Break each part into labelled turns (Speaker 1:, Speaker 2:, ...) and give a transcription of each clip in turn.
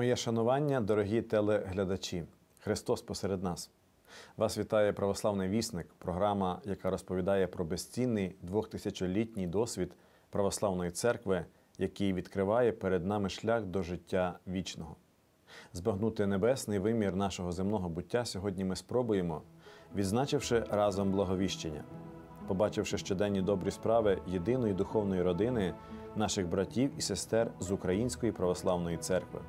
Speaker 1: Моє шанування, дорогі телеглядачі, Христос посеред нас. Вас вітає православний вісник, програма, яка розповідає про безцінний двохтисячолітній досвід православної церкви, який відкриває перед нами шлях до життя вічного. Збагнути небесний вимір нашого земного буття сьогодні ми спробуємо, відзначивши разом благовіщення, побачивши щоденні добрі справи єдиної духовної родини наших братів і сестер з Української православної церкви,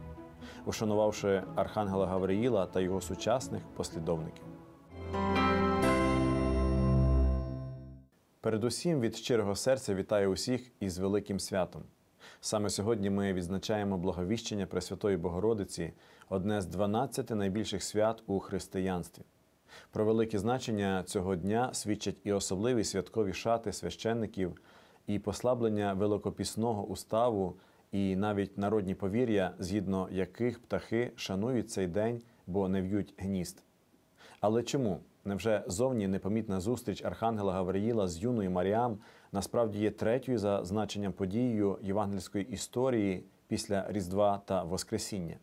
Speaker 1: ушанувавши Архангела Гавриїла та його сучасних послідовників. Передусім від щирого серця вітаю усіх із великим святом. Саме сьогодні ми відзначаємо благовіщення Пресвятої Богородиці, одне з 12 найбільших свят у християнстві. Про велике значення цього дня свідчать і особливі святкові шати священників, і послаблення великопісного уставу, і навіть народні повір'я, згідно яких птахи шанують цей день, бо не в'ють гнізд. Але чому? Невже зовні непомітна зустріч Архангела Гавриїла з юною Маріам насправді є третьою за значенням подією євангельської історії після Різдва та Воскресіння?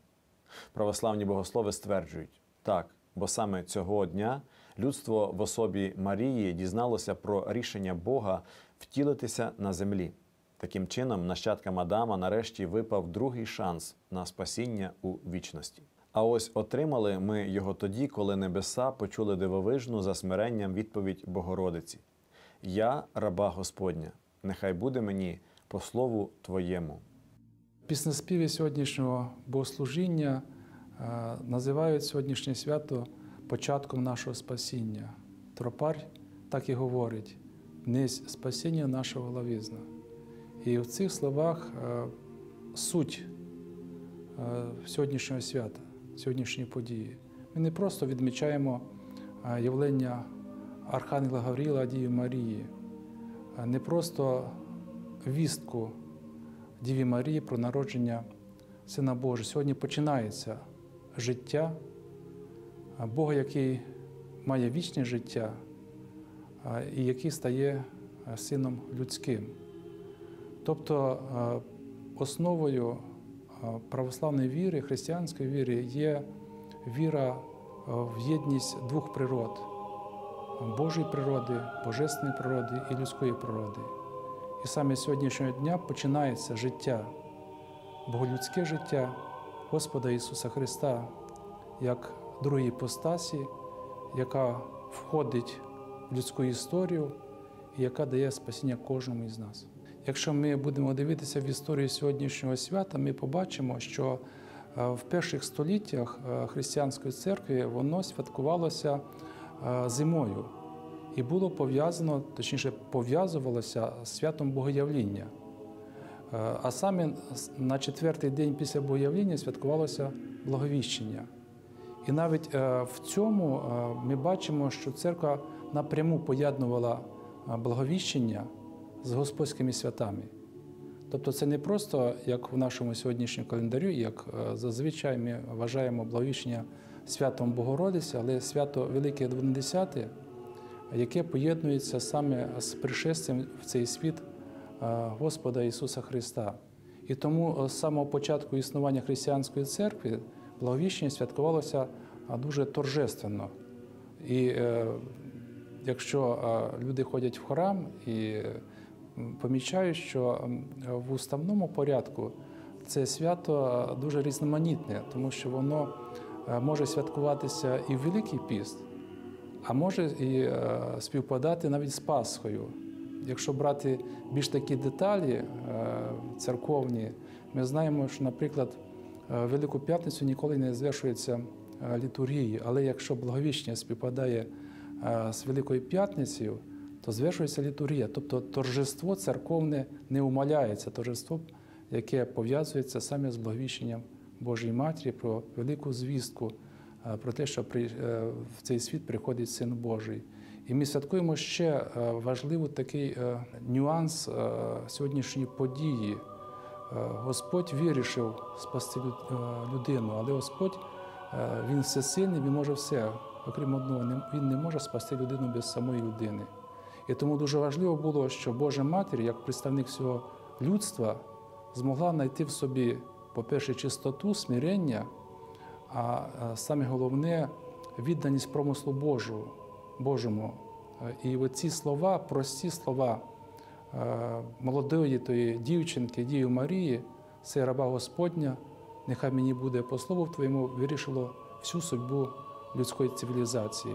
Speaker 1: Православні богослови стверджують так, бо саме цього дня людство в особі Марії дізналося про рішення Бога втілитися на землі. Таким чином, нащадкам Адама нарешті випав другий шанс на спасіння у вічності. А ось отримали ми його тоді, коли небеса почули дивовижну за смиренням відповідь Богородиці: Я, раба Господня, нехай буде мені по слову Твоєму.
Speaker 2: Піснеспіви сьогоднішнього богослужіння е, називають сьогоднішнє свято початком нашого спасіння. Тропар так і говорить: «Несь спасіння нашого лавізна. І в цих словах е, суть е, сьогоднішнього свята, сьогоднішньої події. Ми не просто відмічаємо явлення Архангела Гавріла Дії Марії, не просто вістку. Діві Марії про народження Сина Божого. Сьогодні починається життя Бога, який має вічне життя і який стає сином людським. Тобто основою православної віри, християнської віри є віра в єдність двох природ Божої природи, божественної природи і людської природи. І саме з сьогоднішнього дня починається життя, боголюдське життя Господа Ісуса Христа, як другій постасі, яка входить в людську історію і яка дає спасіння кожному із нас. Якщо ми будемо дивитися в історію сьогоднішнього свята, ми побачимо, що в перших століттях християнської церкви воно святкувалося зимою і було пов'язано, точніше, пов'язувалося з святом Богоявління. А саме на четвертий день після Богоявління святкувалося благовіщення. І навіть в цьому ми бачимо, що церква напряму поєднувала благовіщення з Господськими святами. Тобто це не просто як в нашому сьогоднішньому календарю, як зазвичай ми вважаємо благовіщення святом Богородиці, але свято Велике Двонадесяте, яке поєднується саме з пришестям в цей світ Господа Ісуса Христа. І тому з самого початку існування християнської церкви благовіщення святкувалося дуже торжественно. І е, якщо люди ходять в храм і помічають, що в уставному порядку це свято дуже різноманітне, тому що воно може святкуватися і в Великий піст, а може і співпадати навіть з Пасхою. Якщо брати більш такі деталі церковні, ми знаємо, що, наприклад, Велику П'ятницю ніколи не звершується літургії, але якщо благовіщення співпадає з Великою П'ятницею, то звершується літургія. Тобто торжество церковне не умаляється, торжество, яке пов'язується саме з благовіщенням Божої Матері про велику звістку, про те, що в цей світ приходить Син Божий. І ми святкуємо ще важливий такий нюанс сьогоднішньої події. Господь вирішив спасти людину, але Господь Він всесильний, Він може все. Окрім одного, Він не може спасти людину без самої людини. І тому дуже важливо було, що Божа Матір, як представник всього людства, змогла знайти в собі по-перше, чистоту, смирення, а е, саме головне відданість промислу Божу, Божому. Е, І оці слова, прості слова е, молодої тої дівчинки, Діви Марії, це раба Господня, нехай мені буде по слову Твоєму, вирішило всю судьбу людської цивілізації.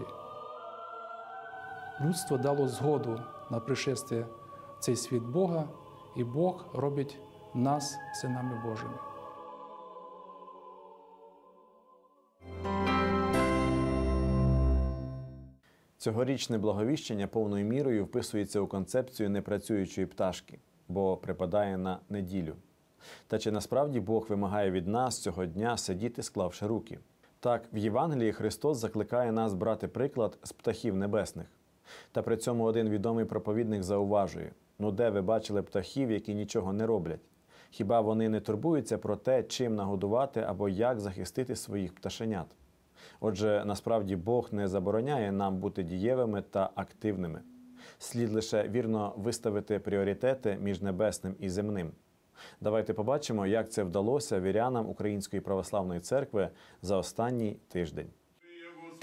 Speaker 2: Людство дало згоду на пришестя в цей світ Бога, і Бог робить нас синами Божими.
Speaker 1: Цьогорічне благовіщення повною мірою вписується у концепцію непрацюючої пташки, бо припадає на неділю. Та чи насправді Бог вимагає від нас цього дня сидіти, склавши руки? Так, в Євангелії Христос закликає нас брати приклад з птахів небесних. Та при цьому один відомий проповідник зауважує: ну де ви бачили птахів, які нічого не роблять? Хіба вони не турбуються про те, чим нагодувати або як захистити своїх пташенят? Отже, насправді Бог не забороняє нам бути дієвими та активними. Слід лише вірно виставити пріоритети між небесним і земним. Давайте побачимо, як це вдалося вірянам Української православної церкви за останній тиждень.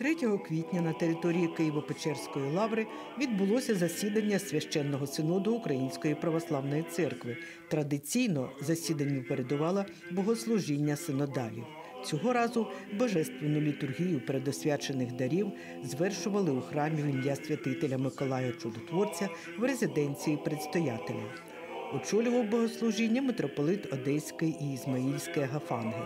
Speaker 3: 3 квітня на території Києво-Печерської лаври відбулося засідання священного синоду Української православної церкви. Традиційно засіданню передувала богослужіння синодалів. Цього разу божественну літургію передосвячених дарів звершували у храмі в ім'я святителя Миколая Чудотворця в резиденції предстоятеля. Очолював богослужіння митрополит Одеський і Ізмаїльський Агафангел.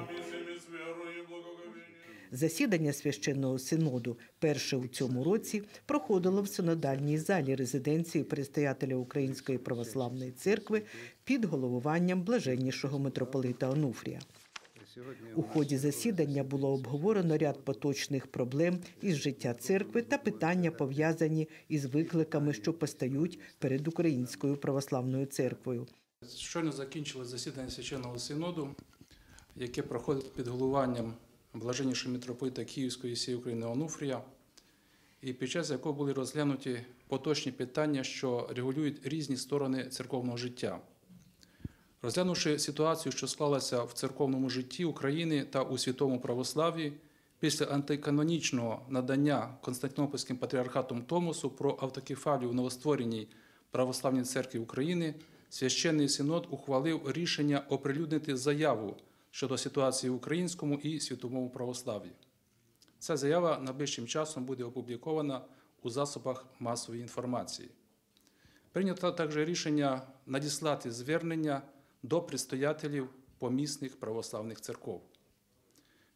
Speaker 3: Засідання священного синоду, перше у цьому році, проходило в синодальній залі резиденції предстоятеля Української православної церкви під головуванням блаженнішого митрополита Онуфрія. У ході засідання було обговорено ряд поточних проблем із життя церкви та питання, пов'язані із викликами, що постають перед Українською православною церквою.
Speaker 2: Щойно закінчилось засідання священного синоду, яке проходить під головуванням блаженнішого митрополита Київської і України Онуфрія, і під час якого були розглянуті поточні питання, що регулюють різні сторони церковного життя. Розглянувши ситуацію, що склалася в церковному житті України та у світовому православ'ї, після антиканонічного надання Константинопольським патріархатом Томосу про автокефалію в новоствореній православній церкві України, священний синод ухвалив рішення оприлюднити заяву щодо ситуації в українському і світовому православ'ї. Ця заява найближчим часом буде опублікована у засобах масової інформації. Прийнято також рішення надіслати звернення до предстоятелів помісних православних церков.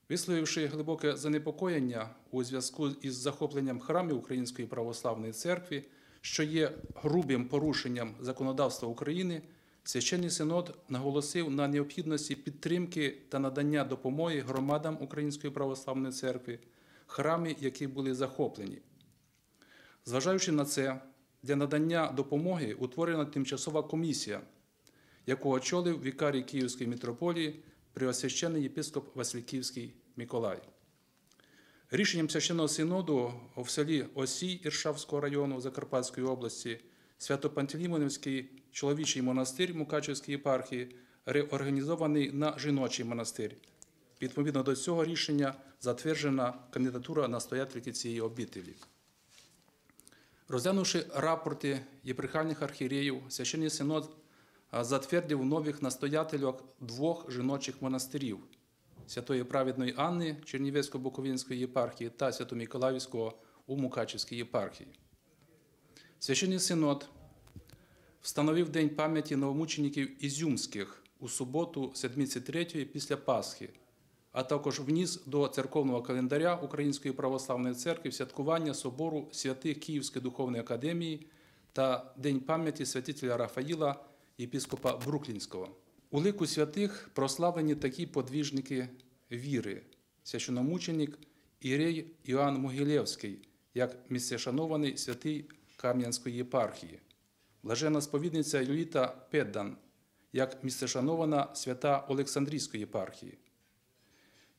Speaker 2: Висловивши глибоке занепокоєння у зв'язку із захопленням храмів Української православної церкви, що є грубим порушенням законодавства України, Священний Синод наголосив на необхідності підтримки та надання допомоги громадам Української православної церкви, храми, які були захоплені. Зважаючи на це, для надання допомоги утворена тимчасова комісія, яку очолив вікарій Київської митрополії преосвящений єпископ Васильківський Миколай. Рішенням священного синоду в селі Осій Іршавського району Закарпатської області Свято-Пантелеймонівський чоловічий монастир Мукачевської єпархії реорганізований на жіночий монастир. Відповідно до цього рішення затверджена кандидатура настоятельки цієї обителі. Розглянувши рапорти єпархіальних архієреїв, священний синод затвердив нових настоятелів двох жіночих монастирів Святої Праведної Анни Чернівецько-Буковинської єпархії та Свято-Миколаївського у Мукачевській єпархії. Священний синод встановив День пам'яті новомучеників Ізюмських у суботу, седмиці третьої після Пасхи, а також вніс до церковного календаря Української православної церкви святкування собору святих Київської духовної академії та День пам'яті святителя Рафаїла, єпископа Бруклінського. У лику святих прославлені такі подвіжники віри, священомученик Ірей Іоанн Могилєвський, як місцешанований святий Кам'янської єпархії, блажена сповідниця Юліта Педдан, як місцешанована свята Олександрійської єпархії,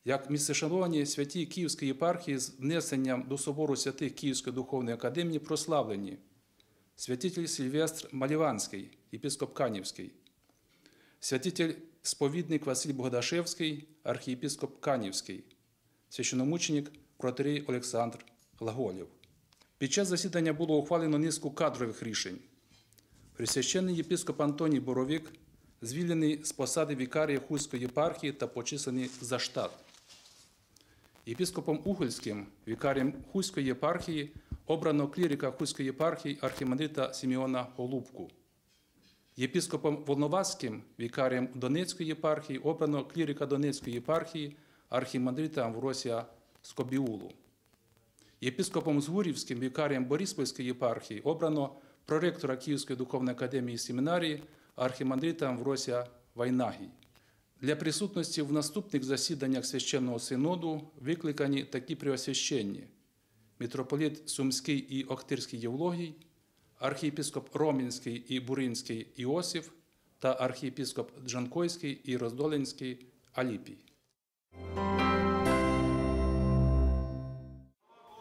Speaker 2: як місцешановані святі Київської єпархії з внесенням до собору святих Київської духовної академії прославлені святитель Сильвестр Маліванський, єпископ Канівський, святитель сповідник Василь Богдашевський, архієпископ Канівський, священомученик протерій Олександр Глаголєв. Під час засідання було ухвалено низку кадрових рішень. Пресвященний єпископ Антоній Боровик звільнений з посади вікарія Хуської єпархії та почислений за штат. Єпископом Угольським, вікарієм Хуської єпархії, обрано клірика Хуської єпархії архімандрита Сімеона Голубку. Єпископом Волноваським, вікарієм Донецької єпархії, обрано клірика Донецької єпархії архімандрита Амвросія Скобіулу. Єпископом Згурівським, вікарієм Бориспольської єпархії, обрано проректора Київської духовної академії семінарії архімандрита Амвросія Вайнагій. Для присутності в наступних засіданнях священного синоду викликані такі преосвященні митрополит Сумський і Охтирський Євлогій, архієпископ Ромінський і Буринський Іосиф та архієпископ Джанкойський і Роздоленський Аліпій.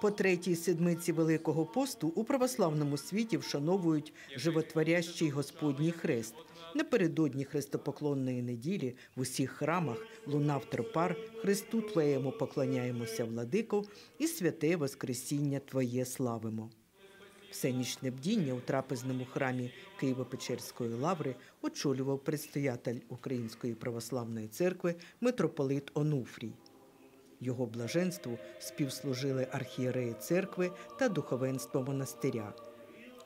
Speaker 3: По третій седмиці Великого посту у православному світі вшановують животворящий Господній хрест. Напередодні хрестопоклонної неділі в усіх храмах лунав тропар Христу Твоєму поклоняємося, владико, і святе Воскресіння Твоє славимо. Всенічне бдіння у трапезному храмі Києво-Печерської лаври очолював предстоятель Української православної церкви митрополит Онуфрій. Його блаженству співслужили архієреї церкви та духовенство монастиря.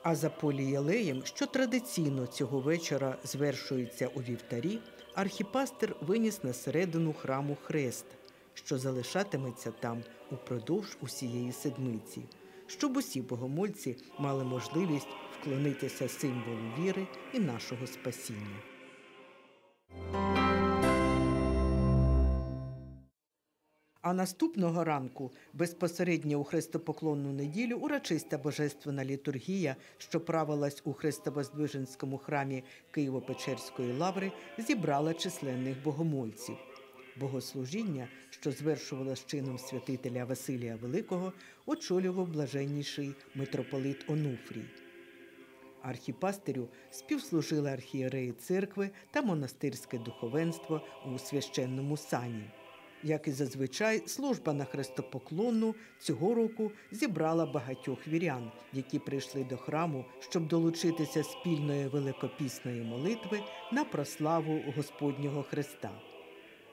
Speaker 3: А за полієлеєм, що традиційно цього вечора звершується у вівтарі, архіпастер виніс на середину храму хрест, що залишатиметься там упродовж усієї седмиці, щоб усі богомольці мали можливість вклонитися символу віри і нашого спасіння. А наступного ранку, безпосередньо у хрестопоклонну неділю, урочиста божественна літургія, що правилась у Христовоздвиженському храмі Києво-Печерської лаври, зібрала численних богомольців. Богослужіння, що звершувалось чином святителя Василія Великого, очолював блаженніший митрополит Онуфрій. Архіпастирю співслужили архієреї церкви та монастирське духовенство у священному сані. Як і зазвичай, служба на хрестопоклонну цього року зібрала багатьох вірян, які прийшли до храму, щоб долучитися спільної великопісної молитви на прославу Господнього Христа.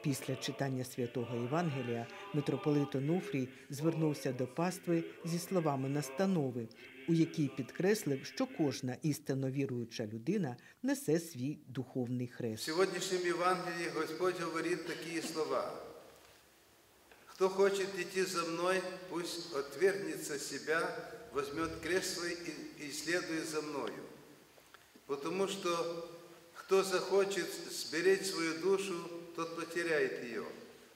Speaker 3: Після читання святого Євангелія митрополит Онуфрій звернувся до пастви зі словами настанови, у якій підкреслив, що кожна істинно віруюча людина несе свій духовний
Speaker 4: В
Speaker 3: хрест.
Speaker 4: сегодняшнем Евангелии Господь говорит такие слова. Кто хочет идти за мной, пусть отвергнется себя, возьмет крест свой и, и следует за мною. Потому что кто захочет сберечь свою душу, тот потеряет ее.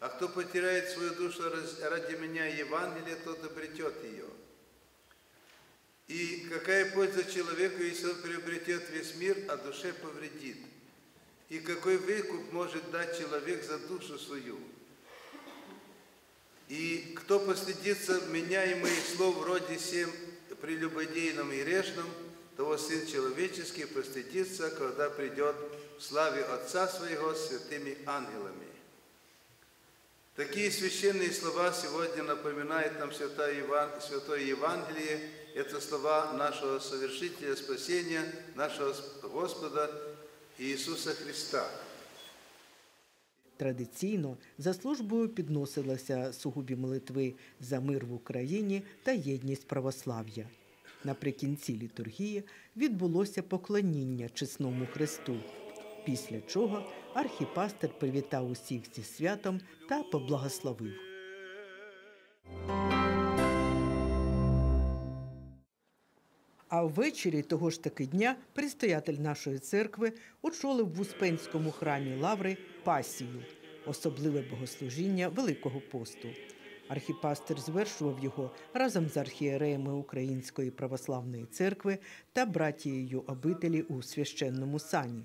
Speaker 4: А кто потеряет свою душу ради меня Евангелия, тот обретет ее. И какая польза человеку, если он приобретет весь мир, а душе повредит? И какой выкуп может дать человек за душу свою? И кто постыдится меня и моих слов вроде всем прелюбодейном и грешном, того Сын Человеческий постыдится, когда придет в славе Отца Своего с святыми ангелами. Такие священные слова сегодня напоминает нам Святое Еван- Святое Евангелие. Это слова нашего совершителя спасения, нашего Господа Иисуса Христа.
Speaker 3: Традиційно за службою підносилися сугубі молитви за мир в Україні та єдність православ'я. Наприкінці літургії відбулося поклоніння чесному Христу, після чого архіпастер привітав усіх зі святом та поблагословив. А ввечері того ж таки дня предстоятель нашої церкви очолив в Успенському храмі Лаври пасію, особливе богослужіння Великого посту. Архіпастер звершував його разом з архієреями Української православної церкви та братією обителі у священному сані.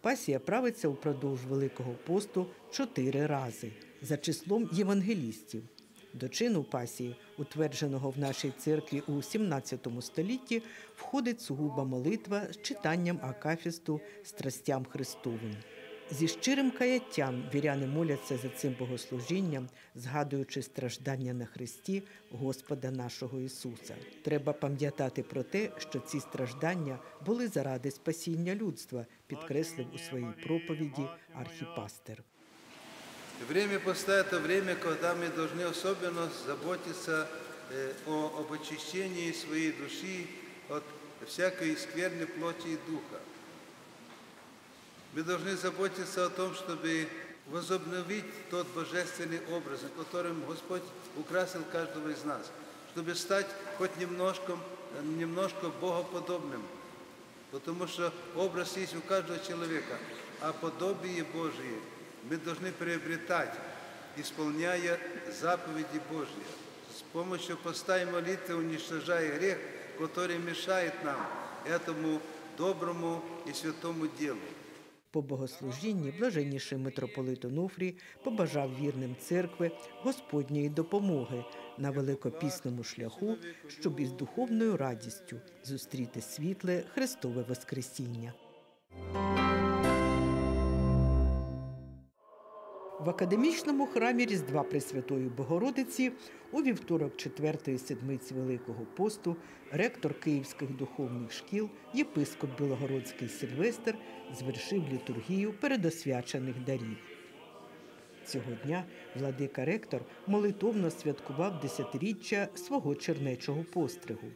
Speaker 3: Пасія правиться упродовж Великого посту чотири рази за числом євангелістів. До чину пасії, утвердженого в нашій церкві у XVII столітті, входить сугуба молитва з читанням акафісту страстям Христовим. Зі щирим каяттям віряни моляться за цим богослужінням, згадуючи страждання на Христі Господа нашого Ісуса. Треба пам'ятати про те, що ці страждання були заради спасіння людства, підкреслив у своїй проповіді архіпастер.
Speaker 4: Время поста – это время, когда мы должны особенно заботиться э, о, об очищении своей души от всякой скверной плоти и духа. Мы должны заботиться о том, чтобы возобновить тот божественный образ, которым Господь украсил каждого из нас, чтобы стать хоть немножко, немножко богоподобным, потому что образ есть у каждого человека, а подобие Божие мы должны приобретать, исполняя заповеди Божьи. С помощью поста и молитвы уничтожая грех, который мешает нам этому доброму и святому делу.
Speaker 3: По богослужінні блаженніший митрополит Онуфрій побажав вірним церкви Господньої допомоги на великопісному шляху, щоб із духовною радістю зустріти світле Христове Воскресіння. В академічному храмі Різдва Пресвятої Богородиці у вівторок четвертої седмиці Великого посту ректор Київських духовних шкіл, єпископ Білогородський Сильвестр звершив літургію передосвячених дарів. Цього дня владика ректор молитовно святкував десятиріччя свого чернечого постригу.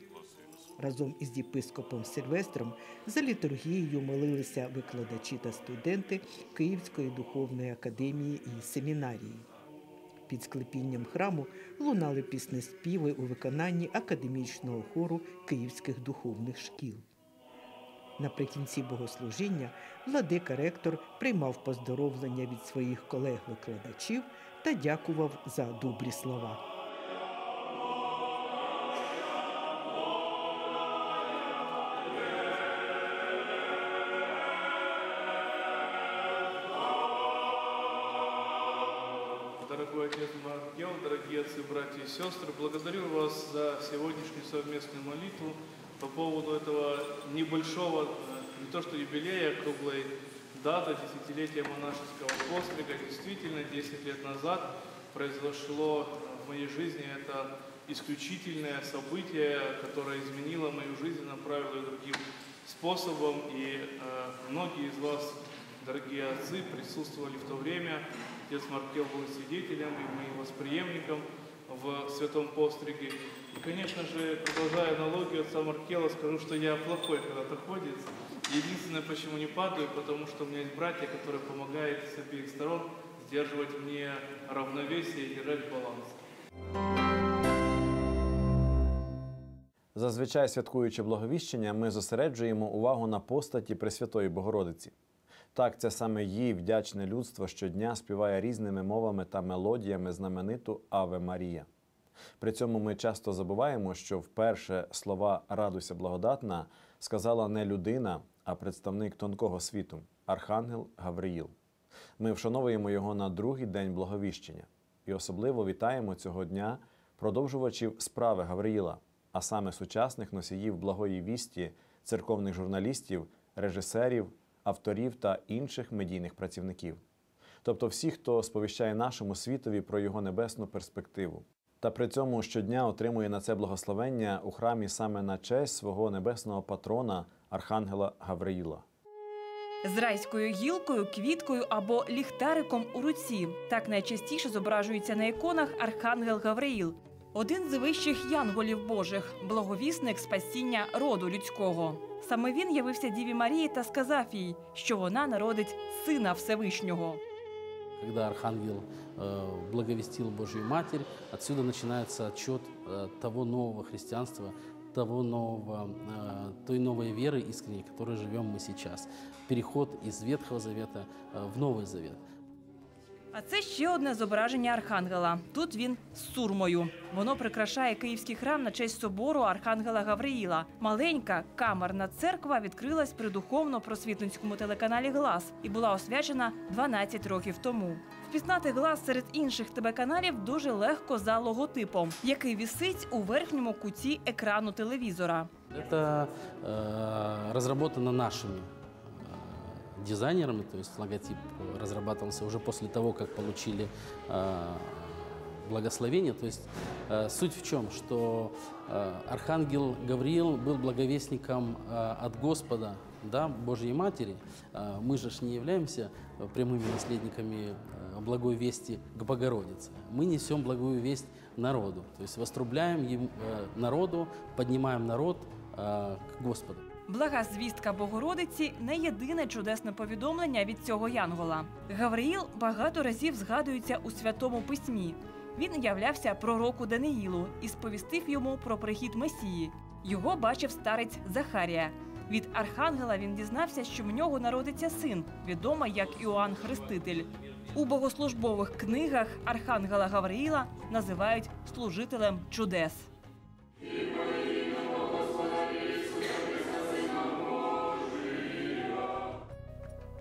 Speaker 3: Разом із єпископом Сильвестром за літургією молилися викладачі та студенти Київської духовної академії і семінарії. Під склепінням храму лунали піснеспіви у виконанні академічного хору Київських духовних шкіл. Наприкінці богослужіння владика ректор приймав поздоровлення від своїх колег-викладачів та дякував за добрі слова.
Speaker 5: И сестры, благодарю вас за сегодняшнюю совместную молитву по поводу этого небольшого, э, не то что юбилея, а круглой даты, десятилетия монашеского пострига. Действительно, 10 лет назад произошло в моей жизни это исключительное событие, которое изменило мою жизнь, направило ее другим способом. И э, многие из вас, дорогие отцы, присутствовали в то время. Отец Маркел был свидетелем и моим восприемником в Святом Постриге. И, конечно же, продолжая аналогию отца Маркела, скажу, что я плохой когда-то Единственное, почему не падаю, потому что у меня есть братья, которые помогают с обеих сторон сдерживать мне равновесие и держать баланс.
Speaker 1: Зазвичай святкуючи благовіщення, ми зосереджуємо увагу на постаті Пресвятої Богородиці. Так, це саме їй вдячне людство щодня співає різними мовами та мелодіями знамениту Аве Марія. При цьому ми часто забуваємо, що вперше слова Радуйся благодатна сказала не людина, а представник тонкого світу Архангел Гавриїл. Ми вшановуємо його на другий день благовіщення і особливо вітаємо цього дня продовжувачів справи Гавриїла, а саме сучасних носіїв благої вісті, церковних журналістів, режисерів, авторів та інших медійних працівників. Тобто всі, хто сповіщає нашому світові про його небесну перспективу. Та при цьому щодня отримує на це благословення у храмі саме на честь свого небесного патрона Архангела Гавриїла.
Speaker 6: з райською гілкою, квіткою або ліхтариком у руці. Так найчастіше зображується на іконах Архангел Гавриїл, один з вищих янголів Божих, благовісник спасіння роду людського. Саме він явився Діві Марії та сказав їй, що вона народить сина Всевишнього.
Speaker 7: Когда Архангел э, благовестил Божью Матерь, отсюда начинается отчет э, того нового христианства, того нового, э, той новой веры искренней, которой живем мы сейчас. Переход из Ветхого Завета э, в Новый Завет.
Speaker 6: А це ще одне зображення архангела. Тут він з сурмою. Воно прикрашає київський храм на честь собору Архангела Гавриїла. Маленька камерна церква відкрилась при духовно-просвітницькому телеканалі Глас і була освячена 12 років тому. Впізнати глас серед інших ТБ-каналів дуже легко за логотипом, який вісить у верхньому куті екрану телевізора.
Speaker 7: Это э, разработано нашими э, дизайнерами, то есть логотип э, разрабатывался уже после того, как получили э, благословение. То есть э, суть в чем, что э, архангел Гавриил был благовестником э, от Господа, да, Божьей Матери. Э, мы же не являемся э, прямыми наследниками э, благой вести к Богородице. Мы несем благую весть народу, то есть вострубляем ем- э, народу, поднимаем народ э, к Господу.
Speaker 6: Блага звістка Богородиці не єдине чудесне повідомлення від цього янгола. Гавриїл багато разів згадується у святому письмі. Він являвся пророку Даниїлу і сповістив йому про прихід Месії. Його бачив старець Захарія. Від архангела він дізнався, що в нього народиться син, відомий як Іоанн Хреститель. У богослужбових книгах архангела Гавриїла називають служителем чудес.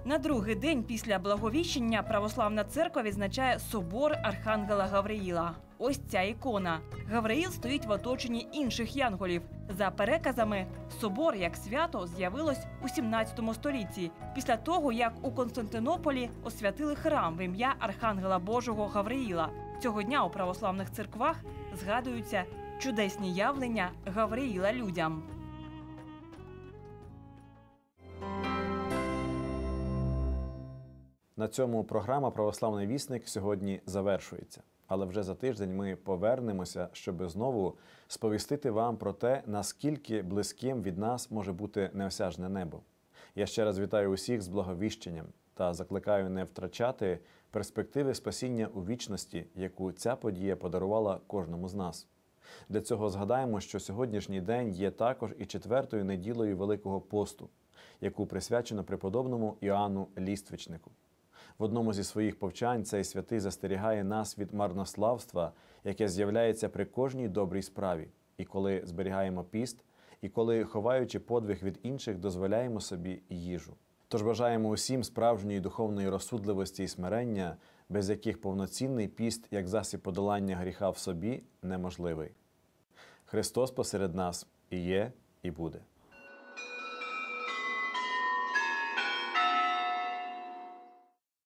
Speaker 6: На другий день після благовіщення православна церква відзначає собор Архангела Гавриїла. Ось ця ікона. Гавриїл стоїть в оточенні інших янголів. За переказами, собор як свято з'явилось у 17 столітті, після того як у Константинополі освятили храм в ім'я Архангела Божого Гавриїла. Цього дня у православних церквах згадуються чудесні явлення Гавриїла людям.
Speaker 1: На цьому програма Православний вісник сьогодні завершується. Але вже за тиждень ми повернемося, щоб знову сповістити вам про те, наскільки близьким від нас може бути неосяжне небо. Я ще раз вітаю усіх з благовіщенням та закликаю не втрачати перспективи спасіння у вічності, яку ця подія подарувала кожному з нас. Для цього згадаємо, що сьогоднішній день є також і четвертою неділею Великого посту, яку присвячено преподобному Іоанну Ліствичнику. В одному зі своїх повчань цей святий застерігає нас від марнославства, яке з'являється при кожній добрій справі, і коли зберігаємо піст, і коли, ховаючи подвиг від інших, дозволяємо собі їжу. Тож бажаємо усім справжньої духовної розсудливості і смирення, без яких повноцінний піст, як засіб подолання гріха в собі, неможливий. Христос посеред нас і є, і буде.